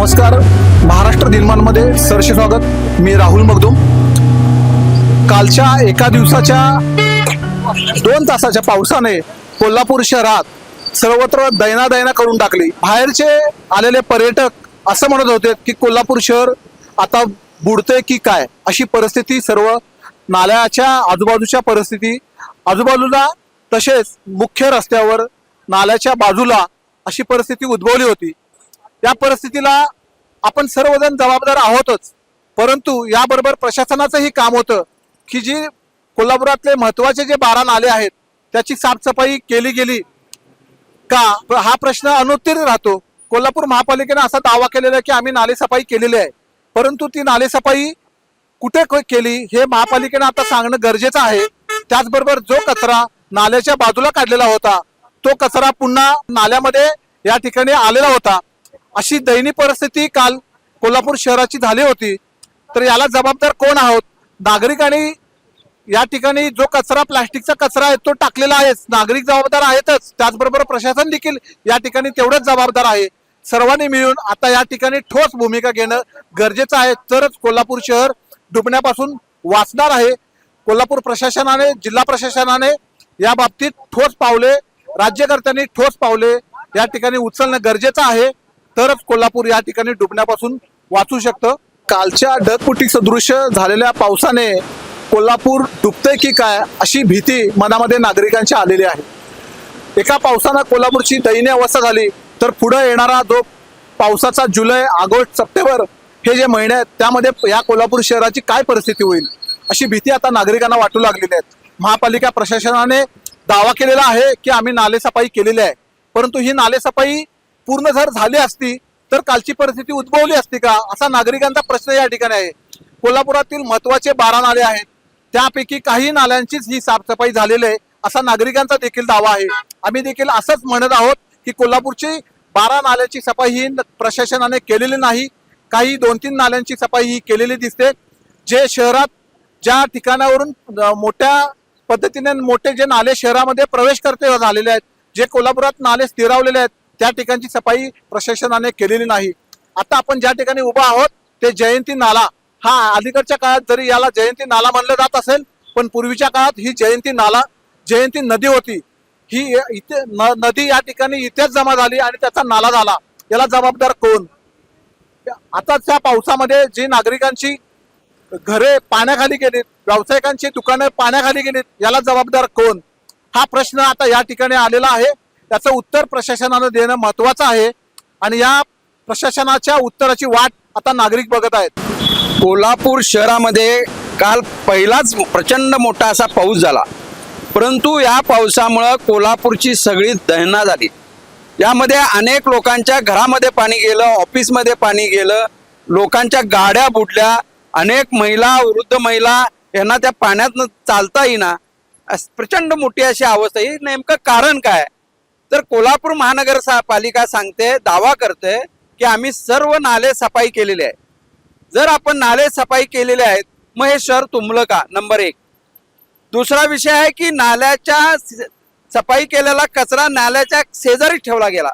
नमस्कार. महाराष्ट्र दिनमानमध्ये सरसे स्वागत. मी राहुल मगदुम. कालच्या एका दिवसाच्या दोन तासाच्या पावसाने कोल्हापूर शहरात सर्वत्र दैनादैना करून टाकली. बाहेरचे आलेले पर्यटक असं म्हणत होते की कोल्हापूर शहर आता बुडते की काय? अशी परिस्थिती सर्व नाल्याच्या आजूबाजूच्या परिस्थिती आजूबाजूला तसेच मुख्य रस्त्यावर नाल्याच्या बाजूला अशी परिस्थिती उद्भवली होती. या परिस्थितीला आपण सर्वजण जबाबदार आहोतच. परंतु याबरोबर प्रशासनाचंही काम होतं की जी कोल्हापुरातले महत्त्वाचे जे बारा नाले आहेत त्याची साफसफाई केली गेली का? हा प्रश्न अनुत्तीर्ण राहतो. कोल्हापूर महापालिकेनं असा दावा केलेला आहे की आम्ही नालेसफाई केलेली आहे. परंतु ती नालेसफाई कुठे केली हे महापालिकेनं आता सांगणं गरजेचं आहे. त्याचबरोबर जो कचरा नाल्याच्या बाजूला काढलेला होता तो कचरा पुन्हा नाल्यामध्ये या ठिकाणी आलेला होता. अशी दयनीय परिस्थिती काल कोल्हापूर शहराची झाली होती. तर याला जबाबदार कोण आहोत? नागरिकांनी या ठिकाणी जो कचरा प्लास्टिकचा कचरा आहे तो टाकलेला आहेच नागरिक जबाबदार आहेतच. त्याचबरोबर प्रशासन देखील या ठिकाणी तेवढंच जबाबदार आहे. सर्वांनी मिळून आता या ठिकाणी ठोस भूमिका घेणं गरजेचं आहे. तरच कोल्हापूर शहर डुबण्यापासून वाचणार आहे. कोल्हापूर प्रशासनाने जिल्हा प्रशासनाने या बाबतीत ठोस पावले राज्यकर्त्यांनी ठोस पावले या ठिकाणी उचलणं गरजेचं आहे. तरच कोल्हापूर या ठिकाणी डुबण्यापासून वाचू शकतं. कालच्या ढगपुटी सदृश झालेल्या पावसाने कोल्हापूर डुबते की काय अशी भीती मनामध्ये नागरिकांची आलेली आहे. एका पावसानं कोल्हापूरची दयनीय अवस्था झाली तर पुढे येणारा जो पावसाचा जुलै ऑगस्ट सप्टेंबर हे जे महिने आहेत त्यामध्ये या कोल्हापूर शहराची काय परिस्थिती होईल अशी भीती आता नागरिकांना वाटू लागलेली आहे. महापालिका प्रशासनाने दावा केलेला आहे की आम्ही नालेसफाई केलेली आहे. परंतु ही नालेसफाई पूर्ण जर झाली असती तर कालची परिस्थिती उद्भवली असती का? असा नागरिकांचा प्रश्न या ठिकाणी आहे. कोल्हापुरातील महत्त्वाचे बारा नाले आहेत. त्यापैकी काही नाल्यांचीच ही साफसफाई झालेली आहे असा नागरिकांचा देखील दावा आहे. आम्ही देखील असंच म्हणत आहोत की कोल्हापूरची बारा नाल्याची सफाई ही प्रशासनाने केलेली नाही. काही दोन तीन नाल्यांची सफाई ही केलेली दिसते. जे शहरात ज्या ठिकाणावरून मोठ्या पद्धतीने मोठे जे नाले शहरामध्ये प्रवेश करते झालेले आहेत जे कोल्हापुरात नाले स्थिरावलेले आहेत त्या ठिकाणची सफाई प्रशासनाने केलेली नाही. आता आपण ज्या ठिकाणी उभा आहोत ते जयंती नाला. हा अलीकडच्या काळात जरी याला जयंती नाला म्हणलं जात असेल पण पूर्वीच्या काळात ही जयंती नाला जयंती नदी होती. ही इथे नदी या ठिकाणी इथेच जमा झाली आणि त्याचा नाला झाला. याला जबाबदार कोण? आताच्या पावसामध्ये जी नागरिकांची घरे पाण्याखाली गेलीत व्यावसायिकांची दुकानं पाण्याखाली गेलीत याला जबाबदार कोण? हा प्रश्न आता या ठिकाणी आलेला आहे. त्याचं उत्तर प्रशासनानं देणं महत्वाचं आहे. आणि या प्रशासनाच्या उत्तराची वाट आता नागरिक बघत आहेत. कोल्हापूर शहरामध्ये काल पहिलाच प्रचंड मोठा असा पाऊस झाला. परंतु या पावसामुळं कोल्हापूरची सगळी दहना झाली. यामध्ये अनेक लोकांच्या घरामध्ये पाणी गेलं ऑफिसमध्ये पाणी गेलं लोकांच्या गाड्या बुडल्या अनेक महिला वृद्ध महिला यांना त्या पाण्यात चालता येईना. प्रचंड मोठी अशी अवस्था. ही नेमकं कारण काय? तर कोल्हापूर महानगर सा- पालिका सांगते दावा करते की आम्ही सर्व नाले सफाई केलेले आहे जर आपण नाले सफाई केलेले आहेत मग हे शहर तुंबलं का? नंबर एक. दुसरा विषय आहे की नाल्याच्या सफाई केलेला कचरा नाल्याच्या शेजारी ठेवला गेला.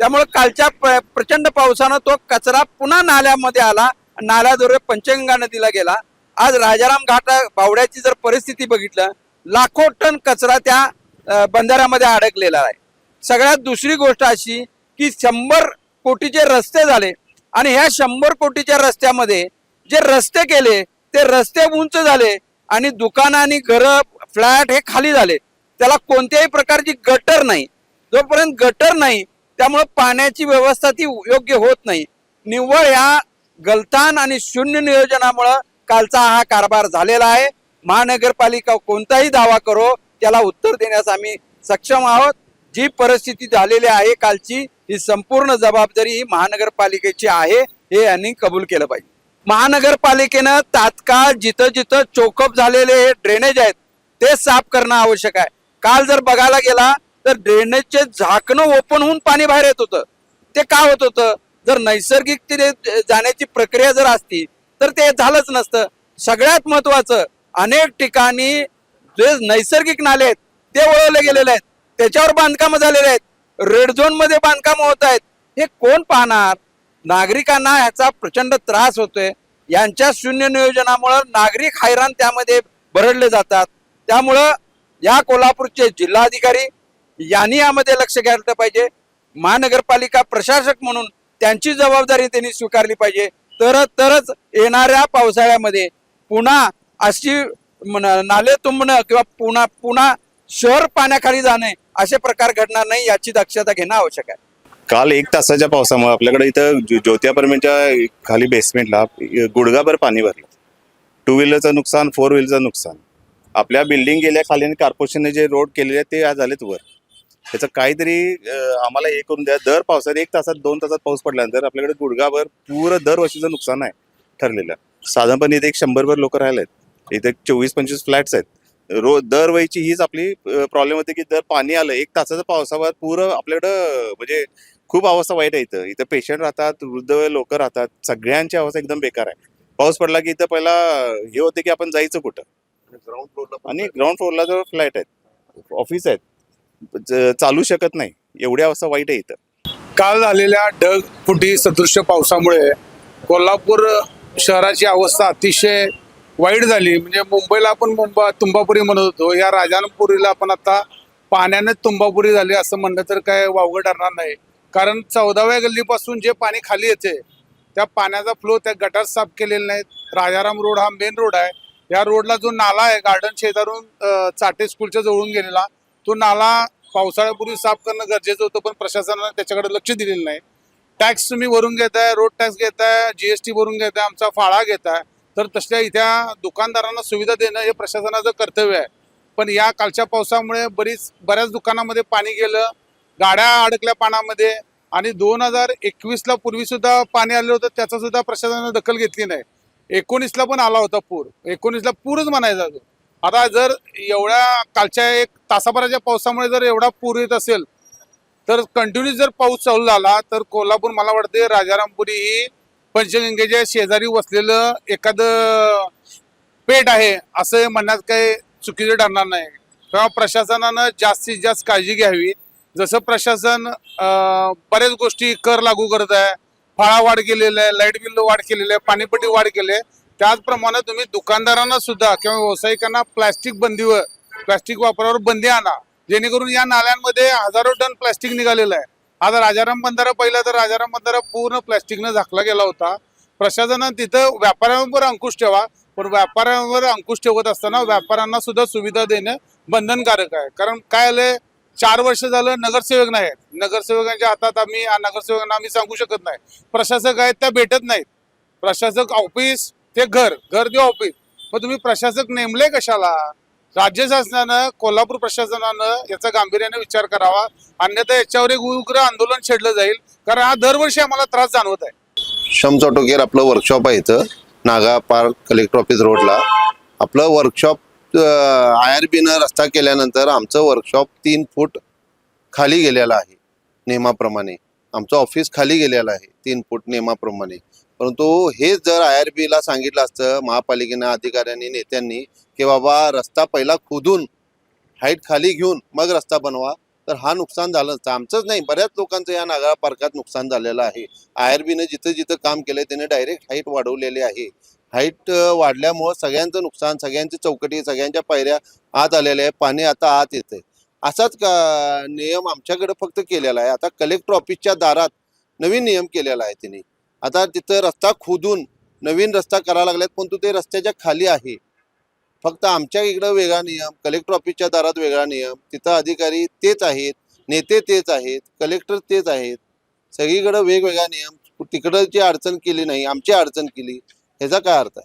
त्यामुळे कालच्या प्रचंड पावसानं तो कचरा पुन्हा नाल्यामध्ये आला नाल्याद्वारे पंचगंगा नदीला गेला. आज राजाराम घाटा बावड्याची जर परिस्थिती बघितलं लाखो टन कचरा त्या बंधाऱ्यामध्ये अडकलेला आहे. सगळ्यात दुसरी गोष्ट अशी की शंभर कोटीचे रस्ते झाले आणि ह्या शंभर कोटीच्या रस्त्यामध्ये जे रस्ते केले ते रस्ते उंच झाले आणि दुकानं आणि घरं फ्लॅट हे खाली झाले. त्याला कोणत्याही प्रकारची गटर नाही. जोपर्यंत गटर नाही त्यामुळे पाण्याची व्यवस्था ती योग्य होत नाही. निव्वळ ह्या गलतान आणि शून्य नियोजनामुळं कालचा हा कारभार झालेला आहे. महानगरपालिका कोणताही दावा करो त्याला उत्तर देण्यास आम्ही सक्षम आहोत. जी परिस्थिती झालेली आहे कालची ही संपूर्ण जबाबदारी ही महानगरपालिकेची आहे हे यांनी कबूल केलं पाहिजे. महानगरपालिकेनं तात्काळ जिथं जिथं चोकअप झालेले हे ड्रेनेज आहेत ते साफ करणं आवश्यक आहे. काल जर बघायला गेला तर ड्रेनेजचे झाकणं ओपन होऊन पाणी बाहेर येत होतं. ते का होत होतं? जर नैसर्गिक ते जाण्याची प्रक्रिया जर असती तर ते झालंच नसतं. सगळ्यात महत्वाचं अनेक ठिकाणी जे नैसर्गिक नाले आहेत ते वळवले गेलेले आहेत. त्याच्यावर बांधकाम झालेले आहेत. रेड झोनमध्ये बांधकाम होत आहेत. हे कोण पाहणार? नागरिकांना ह्याचा प्रचंड त्रास होतोय. यांच्या शून्य नियोजनामुळं नागरिक हैराण त्यामध्ये भरडले जातात. त्यामुळं या कोल्हापूरचे जिल्हाधिकारी यांनी यामध्ये लक्ष घ्यायला पाहिजे. महानगरपालिका प्रशासक म्हणून त्यांची जबाबदारी त्यांनी स्वीकारली पाहिजे. तर तरच येणाऱ्या पावसाळ्यामध्ये पुन्हा अशी नाले तुंबणं किंवा पुन्हा पुन्हा शहर पाण्याखाली जाणे असे प्रकार घडणार नाही याची दक्षता घेणं आवश्यक आहे. काल एक तासाच्या पावसामुळे आपल्याकडे इथं ज्यो- ज्योती खाली बेसमेंटला गुडगाभर पाणी भरलं. टू व्हीलरचं नुकसान फोर व्हीलरचं नुकसान. आपल्या बिल्डिंग गेल्या खाली आणि कॉर्पोरेशनने जे रोड केलेले ते आज झालेत वर. त्याचं काहीतरी आम्हाला हे करून द्या. दर पावसात एक तासात दोन तासात पाऊस पडल्यानंतर आपल्याकडे गुडघाभर पूर दरवर्षीचं नुकसान आहे ठरलेलं. साधारणपणे इथे एक शंभरभर लोक राहिले आहेत इथे चोवीस पंचवीस फ्लॅट्स आहेत. रो दरवेळची हीच आपली प्रॉब्लेम होते की दर पाणी आलं एक तासाचं पावसावर पुरं आपल्याकडं म्हणजे खूप अवस्था वाईट आहे इथं. इथं पेशंट राहतात वृद्ध लोक राहतात सगळ्यांची अवस्था एकदम बेकार आहे. पाऊस पडला की इथं पहिला हे होते की आपण जायचं कुठं? ग्राउंड फ्लोअरला आणि ग्राउंड फ्लोअरला जर फ्लॅट आहेत ऑफिस आहेत चालू शकत नाही. एवढी अवस्था वाईट आहे इथं. काल झालेल्या ढगफुटी सदृश्य पावसामुळे कोल्हापूर शहराची अवस्था अतिशय वाईट झाली. म्हणजे मुंबईला आपण मुंबई तुंबापुरी म्हणत होतो. या राजानपुरीला आपण आता पाण्याने तुंबापुरी झाली असं म्हणलं तर काय वावगं ठरणार नाही. कारण चौदाव्या गल्लीपासून जे पाणी खाली येते त्या पाण्याचा फ्लो त्या गटार साफ केलेले नाहीत राजाराम रोड हा मेन रोड आहे. या रोडला जो नाला आहे गार्डन शेजारून चाटे स्कूलच्या जवळून गेलेला तो नाला पावसाळ्यापूर्वी साफ करणं गरजेचं होतं पण प्रशासनानं त्याच्याकडे लक्ष दिलेलं नाही. टॅक्स तुम्ही भरून घेताय रोड टॅक्स घेताय जीएसटी भरून घेताय आमचा फाळा घेताय. तर तसल्या इथ्या दुकानदारांना सुविधा देणं हे प्रशासनाचं कर्तव्य आहे. पण या कालच्या पावसामुळे बरीच बऱ्याच दुकानामध्ये पाणी गेलं गाड्या अडकल्या पाण्यामध्ये आणि दोन हजार एकवीसला पूर्वीसुद्धा पाणी आलं होतं त्याचासुद्धा प्रशासनानं दखल घेतली नाही. एकोणीसला पण आला होता पूर. एकोणीसला पूरच म्हणायचा तो. आता जर एवढ्या कालच्या एक तासाभराच्या पावसामुळे जर एवढा पूर येत असेल तर कंटिन्यू जर पाऊस चालू झाला तर कोल्हापूर मला वाटते राजारामपुरी ही पंचगंगेच्या शेजारी वसलेलं एखादं पेट आहे असं म्हणण्यात काही चुकीचं ठरणार नाही. तेव्हा प्रशासनानं जास्तीत जास्त काळजी घ्यावी. जसं प्रशासन बऱ्याच गोष्टी कर लागू करत आहे. फळा वाढ केलेलं आहे लाइट बिल वाढ केलेली आहे पाणीपट्टी वाढ केली आहे. त्याचप्रमाणे तुम्ही दुकानदारांना सुद्धा किंवा व्यावसायिकांना प्लॅस्टिक बंदीवर प्लॅस्टिक वापरावर बंदी आणा. जेणेकरून या नाल्यांमध्ये हजारो टन प्लॅस्टिक निघालेलं आहे. आता राजाराम बंधारा पहिला तर राजाराम बंधारा पूर्ण प्लॅस्टिकनं झाकला गेला होता. प्रशासनानं तिथं व्यापाऱ्यांवर अंकुश ठेवा पण व्यापाऱ्यांवर अंकुश ठेवत असताना व्यापाऱ्यांना सुद्धा सुविधा देणं बंधनकारक आहे. कारण काय आलंय? चार वर्ष झालं नगरसेवक नाही आहेत. नगरसेवकांच्या हातात आम्ही नगरसेवकांना आम्ही सांगू शकत नाही. प्रशासक आहेत त्या भेटत नाहीत. प्रशासक ऑफिस ते घर घर ते ऑफिस. मग तुम्ही प्रशासक नेमले कशाला? राज्य शासनानं कोल्हापूर प्रशासनानं याचा गांभीर्याने विचार करावा. अन्यथा याच्यावर एक उग्र आंदोलन छेडलं जाईल. कारण हा दरवर्षी आम्हाला त्रास जाणवत आहे. शमचा टोकेर आपलं वर्कशॉप आहे इथं. नागा पार्क कलेक्टर ऑफिस रोडला आपलं वर्कशॉप आय आर बीनं रस्ता केल्यानंतर आमचं वर्कशॉप तीन फूट खाली गेलेलं आहे नियमाप्रमाणे. आमचं ऑफिस खाली गेलेलं आहे तीन फूट नियमाप्रमाणे. परंतु हेच जर आय आर बीला सांगितलं असतं महापालिकेनं अधिकाऱ्यांनी नेत्यांनी की बाबा रस्ता पहिला खोदून हाईट खाली घेऊन मग रस्ता बनवा तर हा नुकसान झालं नसतं. आमचंच नाही बऱ्याच लोकांचं या नागाळा पार्कात नुकसान झालेलं आहे. आय आर बीनं जिथं जिथं काम केलंय त्याने डायरेक्ट हाईट वाढवलेली आहे. हाईट वाढल्यामुळं सगळ्यांचं नुकसान सगळ्यांची चौकटी सगळ्यांच्या पायऱ्या आत आलेल्या आहे पाणी आता आत येतंय. असाच का नियम आमच्याकडे फक्त केलेला आहे. आता कलेक्टर ऑफिसच्या दारात नवीन नियम केलेला आहे त्यांनी आता तिथं रस्ता खोदून नवीन रस्ता करायला लागल्यात परंतु ते रस्त्याच्या खाली आहे. फक्त आमच्या इकडं वेगळा नियम कलेक्टर ऑफिसच्या दारात वेगळा नियम तिथं अधिकारी तेच आहेत नेते तेच आहेत कलेक्टर तेच आहेत. सगळीकडं वेगवेगळा नियम तिकडं जी अडचण केली नाही आमची अडचण केली ह्याचा काय अर्थ आहे?